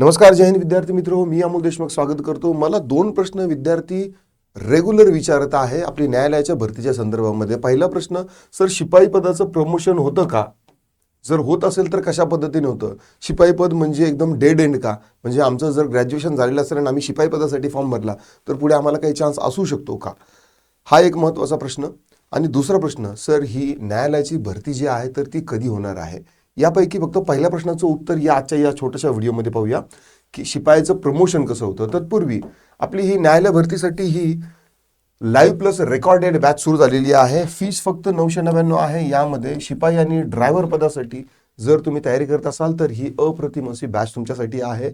नमस्कार जय हिंद विद्यार्थी मित्र. हो मी अमोल देशमुख स्वागत करतो. मला दोन प्रश्न विद्यार्थी रेग्युलर विचारत आहे. आपली न्यायालयाच्या भरतीच्या संदर्भामध्ये. पहिला प्रश्न सर शिपाई पदाचं प्रमोशन होतं का? जर होत असेल तर कशा पद्धतीने होतं? शिपाई पद म्हणजे एकदम डेड एंड का? म्हणजे आमचं जर ग्रॅज्युएशन झालेलं असेल आणि आम्ही शिपाई पदासाठी फॉर्म भरला तर पुढे आम्हाला काही चान्स असू शकतो का? हा एक महत्त्वाचा प्रश्न. आणि दुसरा प्रश्न सर ही न्यायालयाची भरती जी आहे तर ती कधी होणार आहे? यापैकी फक्त पहिल्या प्रश्नाचं उत्तर या आजच्या या छोट्याशा व्हिडिओमध्ये पाहूया की शिपायाचं प्रमोशन कसं होतं. तत्पूर्वी आपली ही न्यायालय भरतीसाठी ही लाईव्ह प्लस रेकॉर्डेड बॅच सुरू झालेली आहे. फीस फक्त नऊशे नव्याण्णव आहे. यामध्ये शिपाई आणि ड्रायव्हर पदासाठी जर तुम्ही तयारी करत असाल तर ही अप्रतिम अशी बॅच तुमच्यासाठी आहे.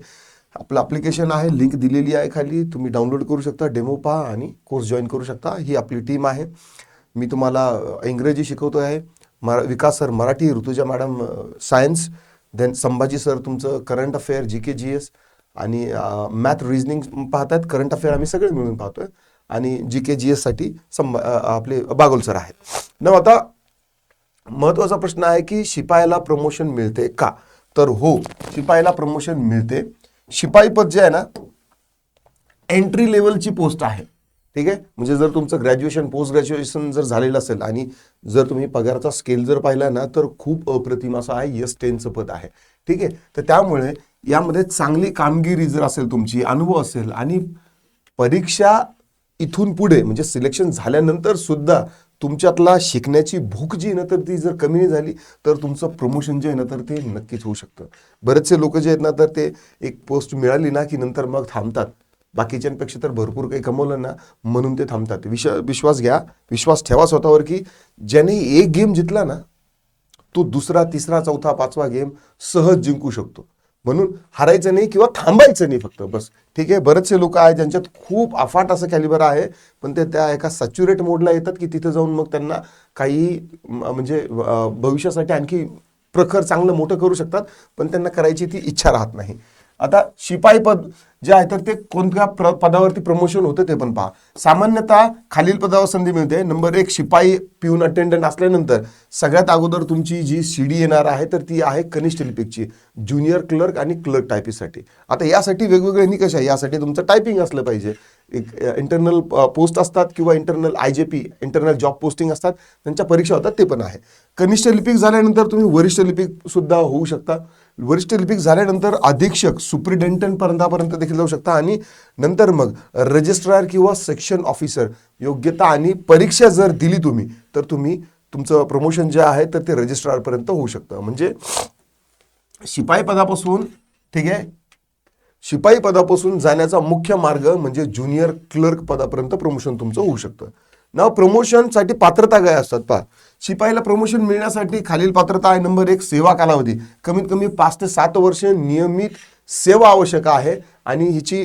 आपलं ॲप्लिकेशन आहे लिंक दिलेली आहे खाली. तुम्ही डाउनलोड करू शकता डेमो पहा आणि कोर्स जॉईन करू शकता. ही आपली टीम आहे. मी तुम्हाला इंग्रजी शिकवतो आहे मरा Vikas sir Marathi Rutuja madam science then Sambhaji sir तुमचं current affair G K G S आणि मॅथ रिझनिंग पाहतात करंट अफेअर आम्ही सगळे मिळून पाहतोय. आणि जी के जी एससाठी संभा आपले बागोल सर आहेत. न आता महत्त्वाचा प्रश्न आहे की शिपायाला प्रमोशन मिळते का? तर हो शिपायाला प्रमोशन मिळते. शिपाई पद जे आहे ना एंट्री लेवलची पोस्ट आहे. ठीक आहे? म्हणजे जर तुमचं ग्रॅज्युएशन पोस्ट ग्रॅज्युएशन जर झालेलं असेल आणि जर तुम्ही पगाराचा स्केल जर पाहिला ना तर खूप अप्रतिम असं आहे. यस टेनचं पद आहे. ठीक आहे? तर त्यामुळे यामध्ये चांगली कामगिरी जर असेल तुमची अनुभव असेल आणि परीक्षा इथून पुढे म्हणजे सिलेक्शन झाल्यानंतर सुद्धा तुमच्यातला शिकण्याची भूक जी आहे ना तर ती जर कमी नाही झाली तर तुमचं प्रमोशन जे आहे ना तर ते नक्कीच होऊ शकतं. बरेचसे लोक जे आहेत ना तर ते एक पोस्ट मिळाली ना की नंतर मग थांबतात. बाकीच्यांपेक्षा तर भरपूर काही कमवलं ना म्हणून ते थांबतात. विश विश्वास घ्या. विश्वास ठेवा स्वतःवर की ज्याने एक गेम जिंकला ना तो दुसरा तिसरा चौथा पाचवा गेम सहज जिंकू शकतो. म्हणून हारायचं नाही किंवा थांबायचं नाही फक्त बस. ठीक आहे बरेचसे लोक आहेत ज्यांच्यात खूप अफाट असं कॅलिबर आहे पण ते त्या एका सॅच्युरेट मोडला येतात की तिथे जाऊन मग त्यांना काही म्हणजे भविष्यासाठी आणखी प्रखर चांगलं मोठं करू शकतात पण त्यांना करायची ती इच्छा राहत नाही. आता शिपाई पद जे आहे तर ते कोणत्या प्र पदावरती प्रमोशन होतं ते पण पहा. सामान्यतः खालील पदावर संधी मिळते. नंबर एक शिपाई पिऊन अटेंडंट असल्यानंतर सगळ्यात अगोदर तुमची जी सी डी येणार आहे तर ती आहे कनिष्ठ लिपिकची ज्युनियर क्लर्क आणि क्लर्क टायपिस्टसाठी आता यासाठी वेगवेगळे निकष आहे. यासाठी तुमचं टायपिंग असलं पाहिजे. इंटरनल पोस्ट असतात किंवा internal I J P internal job posting असतात त्यांच्या परीक्षा होतात ते पण आहे. कनिष्ठ लिपिक झाल्यानंतर तुम्ही वरिष्ठ लिपिक सुद्धा होऊ शकता. वरिष्ठ लिपिक झाल्यानंतर अधीक्षक सुप्रिटेंडंट पर्यंतापर्यंत देखील जाऊ शकता आणि नंतर मग रजिस्ट्रार किंवा सेक्शन ऑफिसर योग्यता आणि परीक्षा जर दिली तुम्ही तर तुम्ही तुमचं प्रमोशन जे आहे तर ते रजिस्ट्रारपर्यंत होऊ शकतं. म्हणजे शिपाई पदापासून ठीक आहे शिपाई पदापासून जाण्याचा मुख्य मार्ग म्हणजे ज्युनियर क्लर्क पदापर्यंत प्रमोशन तुमचं होऊ शकतं. ना प्रमोशनसाठी पात्रता काय असतात पहा. शिपाईला प्रमोशन मिळण्यासाठी खालील पात्रता आहे. नंबर एक सेवा कालावधी. कमीत कमी पाच ते सात वर्ष नियमित सेवा आवश्यक आहे. आणि हिची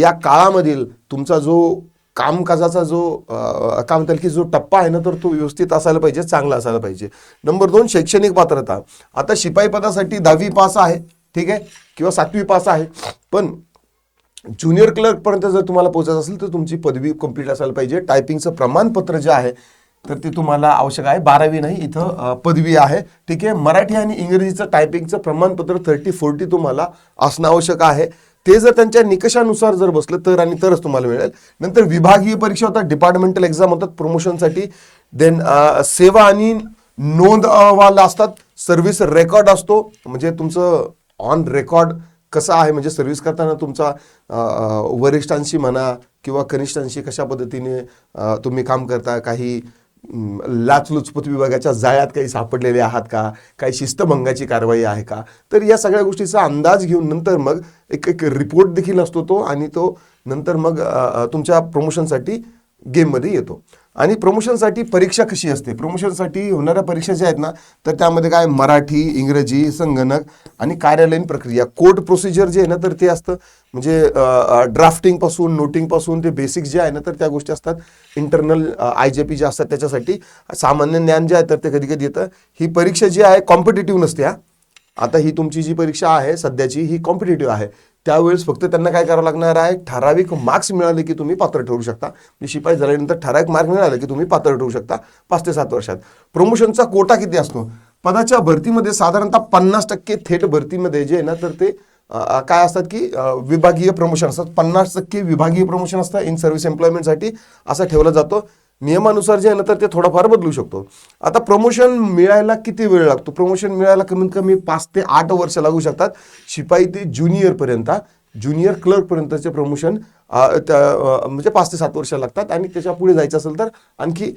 या काळामधील तुमचा जो कामकाजाचा जो काय म्हणतात की जो टप्पा आहे ना तर तो व्यवस्थित असायला पाहिजे चांगला असायला पाहिजे. नंबर दोन शैक्षणिक पात्रता. आता शिपाई पदासाठी दहावी पास आहे. ठीक आहे? किंवा सातवी पास आहे. पण ज्युनियर क्लर्कपर्यंत जर तुम्हाला पोहोचायचं असेल तर तुमची पदवी कंप्लीट असायला पाहिजे. टायपिंगचं प्रमाणपत्र जे आहे तर ते तुम्हाला आवश्यक आहे. बारावी नाही इथं पदवी आहे. ठीक आहे? मराठी आणि इंग्रजीचं टायपिंगचं प्रमाणपत्र थर्टी फोर्टी तुम्हाला असणं आवश्यक आहे. ते जर त्यांच्या निकषानुसार जर बसलं तर आणि तरच तुम्हाला मिळेल. नंतर विभागीय परीक्षा होतात डिपार्टमेंटल एक्झाम होतात प्रमोशनसाठी देन सेवा आणि नोंद अहवाल असतात. सर्व्हिस रेकॉर्ड असतो. म्हणजे तुमचं ऑन रेकॉर्ड कसं आहे? म्हणजे सर्व्हिस करताना तुमचा वरिष्ठांशी म्हणा किंवा कनिष्ठांशी कशा पद्धतीने तुम्ही काम करता? काही लाचलुचपत विभागाच्या जाळ्यात काही सापडलेले आहात का? काही शिस्तभंगाची कारवाई आहे का? तर या सगळ्या गोष्टीचा अंदाज घेऊन नंतर मग एक एक रिपोर्ट देखील असतो तो आणि तो नंतर मग तुमच्या प्रमोशनसाठी गेममध्ये येतो. आणि प्रमोशनसाठी परीक्षा कशी असते? प्रमोशनसाठी होणाऱ्या परीक्षा ज्या आहेत ना तर त्यामध्ये काय मराठी इंग्रजी संगणक आणि कार्यालयीन प्रक्रिया. कोर्ट प्रोसिजर जे आहे ना तर ते असतं. म्हणजे ड्राफ्टिंगपासून नोटिंगपासून ते बेसिक्स जे आहे ना तर त्या गोष्टी असतात. इंटरनल आय जे पी जे असतात त्याच्यासाठी सामान्य ज्ञान जे आहे तर ते कधी कधी येतं. ही परीक्षा जी आहे कॉम्पिटेटिव्ह नसते हा. आता ही तुमची जी परीक्षा आहे सध्याची ही कॉम्पिटेटिव्ह आहे. त्यावेळेस फक्त त्यांना काय करावं लागणार आहे? ठराविक मार्क्स मिळाले की तुम्ही पात्र ठरू शकता. म्हणजे शिपाई झाल्यानंतर ठराविक मार्क मिळाले की तुम्ही पात्र ठरू शकता. पाच ते सात वर्षात. प्रमोशनचा कोटा किती असतो? पदाच्या भरतीमध्ये साधारणतः पन्नास टक्के थेट भरतीमध्ये जे आहे ना तर ते काय असतात की विभागीय प्रमोशन असतात. पन्नास टक्के विभागीय प्रमोशन असतं. इन सर्व्हिस एम्प्लॉयमेंटसाठी असा ठेवला जातो. नियमानुसार जे आहे ना तर ते थोडंफार बदलू शकतो. आता प्रमोशन मिळायला किती वेळ लागतो? प्रमोशन मिळायला कमीत कमी पाच ते आठ वर्ष लागू शकतात. शिपाई ते ज्युनियरपर्यंत ज्युनियर क्लर्कपर्यंतचे प्रमोशन म्हणजे पाच ते सात वर्ष लागतात आणि त्याच्या पुढे जायचं असेल तर आणखी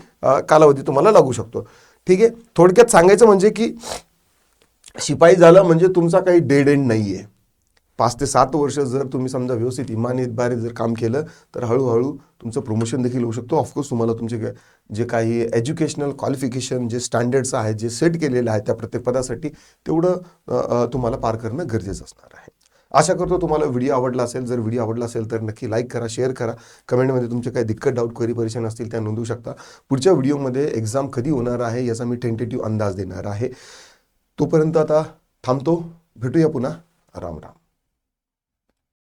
कालावधी तुम्हाला लागू शकतो. ठीक आहे? थोडक्यात सांगायचं म्हणजे की शिपाई झालं म्हणजे तुमचा काही डेड एंड नाही आहे पाच ते सात वर्ष जर तुम्ही समजा व्यवस्थित इमानीद्वारे जर काम केलं तर हळूहळू तुमचं प्रमोशन देखील होऊ शकतो. ऑफकोर्स तुम्हाला तुमचे काय- जे काही एज्युकेशनल क्वालिफिकेशन जे स्टँडर्ड्स आहेत जे सेट केलेले आहेत त्या प्रत्येक पदासाठी तेवढं तुम्हाला पार करणं गरजेचं असणार आहे. आशा करतो तुम्हाला व्हिडिओ आवडला असेल. जर व्हिडिओ आवडला असेल तर नक्की लाईक करा शेअर करा. कमेंटमध्ये तुमचे काही दिक्कत डाऊट क्वेरी परेशान असतील त्या नोंदवू शकता. पुढच्या व्हिडिओमध्ये एक्झाम कधी होणार आहे याचा मी टेंटेटिव्ह अंदाज देणार आहे. तोपर्यंत आता थांबतो. भेटूया पुन्हा. राम राम.